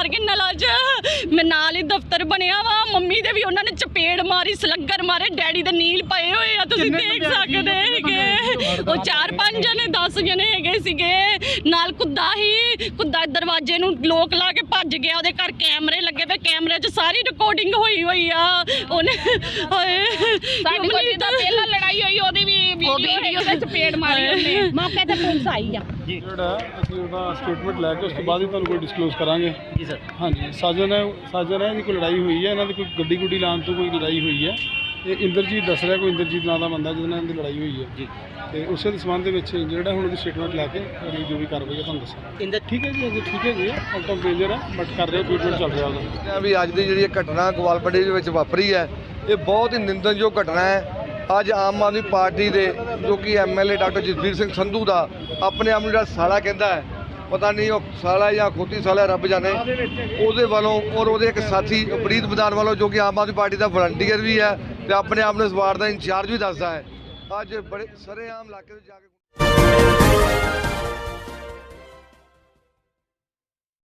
ਮਾਰ ਕੇ ਨਲਾਂ 'ਚ ਮੈਂ ਨਾਲ ਹੀ ਦਫ਼ਤਰ ਬਣਿਆ ਵਾ। ਮੰਮੀ ਦੇ ਵੀ ਉਹਨਾਂ ਨੇ ਚਪੇੜ ਮਾਰੀ ਸਲੱਗਰ ਮਾਰੇ ਡੈਡੀ ਦੇ ਨੀਲ ਪਏ ਹੋਏ ਆ। ਤੁਸੀਂ ਦੇਖ ਸਕਦੇ ਹੈਗੇ? ਉਹ ਚਾਰ ਪੰਜ ਜਣੇ 10 ਜਣੇ ਹੈਗੇ ਸੀਗੇ। ਨਾਲ ਕੁੱਦਾ ਹੀ ਕੁੱਦਾ ਦਰਵਾਜ਼ੇ ਨੂੰ ਲੋਕ ਲਾ ਕੇ ਭੱਜ ਗਿਆ। ਉਹਦੇ ਘਰ ਕੈਮਰੇ ਲੱਗੇ ਪਏ ਕੈਮਰੇ 'ਚ ਸਾਰੀ ਰਿਕਾਰਡਿੰਗ ਹੋਈ ਹੋਈ ਆ। ਉਹਨੇ ਹਾਏ। ਸਾਡੀ ਕੋਈ ਜਿੱਦਾਂ ਪਹਿਲਾਂ ਲੜਾਈ ਹੋਈ ਉਹਦੀ ਵੀ ਵੀਡੀਓ ਹੈ ਉਹਦੇ ਚਪੇੜ ਮਾਰੀ ਉਹਨੇ। ਮੌਕੇ ਤੇ ਪੁਲਿਸ ਆਈ ਆ। ਜਿਹੜਾ ਅਸੀਂ ਉਹਦਾ ਸਟੇਟਮੈਂਟ ਲੈ ਕੇ ਉਸ ਤੋਂ ਬਾਅਦ ਹੀ ਤੁਹਾਨੂੰ ਕੋਈ ਡਿਸਕਲੋਜ਼ ਕਰਾਂਗੇ। ਜੀ ਸਰ ਹਾਂਜੀ ਸਾਜਨ ਹੈ ਸਾਜਨ ਹੈ ਇਹਦੀ ਕੋਈ ਲੜਾਈ ਹੋਈ ਹੈ? ਇਹਨਾਂ ਦੀ ਕੋਈ ਗੱਡੀ ਗੁੱਡੀ ਲਾਉਣ ਤੋਂ ਕੋਈ ਲੜਾਈ ਹੋਈ ਹੈ? ਇਹ ਇੰਦਰਜੀਤ ਦੱਸ ਰਿਹਾ ਕੋਈ ਇੰਦਰਜੀਤ ਨਾਂ ਦਾ ਬੰਦਾ ਜਿਹਦੇ ਨਾਲ ਇਹਦੀ ਲੜਾਈ ਹੋਈ ਹੈ। ਜੀ। ਤੇ ਉਸੇ ਦੇ ਸੰਬੰਧ ਦੇ ਵਿੱਚ ਜਿਹੜਾ ਹੁਣ ਉਹਦੀ ਸਟੇਟਮੈਂਟ ਲੈ ਕੇ ਅਗਲੀ ਜੋ ਵੀ ਕਾਰਵਾਈ ਹੈ ਤੁਹਾਨੂੰ ਦੱਸਾਂਗੇ। ਇੰਦਰ ਠੀਕ ਹੈ ਜੀ ਅਜੇ ਠੀਕ ਹੈ ਜੀ। ਆਊਟ ਆਫ ਡੇਂਜਰ ਹੈ ਬਟ ਕਰ ਰਹੇ ਟ੍ਰੀਟਮੈਂਟ ਚੱਲ ਰਿਹਾ ਉਹਦਾ। ਆ ਵੀ ਅੱਜ ਦੀ ਜਿਹੜੀ ਇਹ ਘਟਨਾ ਗਵਾਲਪੱਡੀ ਦੇ ਵਿੱਚ ਵਾਪਰੀ ਹੈ ਇਹ ਬਹੁਤ ਹੀ ਨਿੰਦਣਯੋਗ ਘਟਨਾ ਹੈ। ਅੱਜ ਆਮ ਆਦਮੀ ਪਾਰਟੀ ਦੇ ਜੋ ਕਿ ਐਮਐਲਏ ਡਾਕਟਰ ਜਸਵੀਰ ਸਿੰਘ ਸੰਧੂ ਦਾ ਆਪਣੇ ਆਪ ਨੂੰ ਜਿਹੜਾ ਸਾਲਾ ਕਹਿੰਦਾ ਹੈ, ਪਤਾ ਨਹੀਂ ਉਹ ਸਾਲਾ ਜਾਂ ਖੋਤੀ ਸਾਲਾ ਰੱਬ ਜਾਣੇ, ਉਹਦੇ ਵੱਲੋਂ ਔਰ ਉਹਦੇ ਇੱਕ ਸਾਥੀ ਪ੍ਰੀਤ ਵਿਧਾਨ ਵੱਲੋਂ ਜੋ ਕਿ ਆਮ ਆਦਮੀ ਪਾਰਟੀ ਦਾ ਵਲੰਟੀਅਰ ਵੀ ਹੈ ਤੇ ਆਪਣੇ ਆਪ ਨੂੰ ਇਸ ਵਾਰਡ ਦਾ ਇੰਚਾਰਜ ਵੀ ਦੱਸਦਾ ਹੈ। ਅੱਜ ਬੜੇ ਸਰੇਆਮ ਇਲਾਕੇ ਵਿੱਚ ਜਾ ਕੇ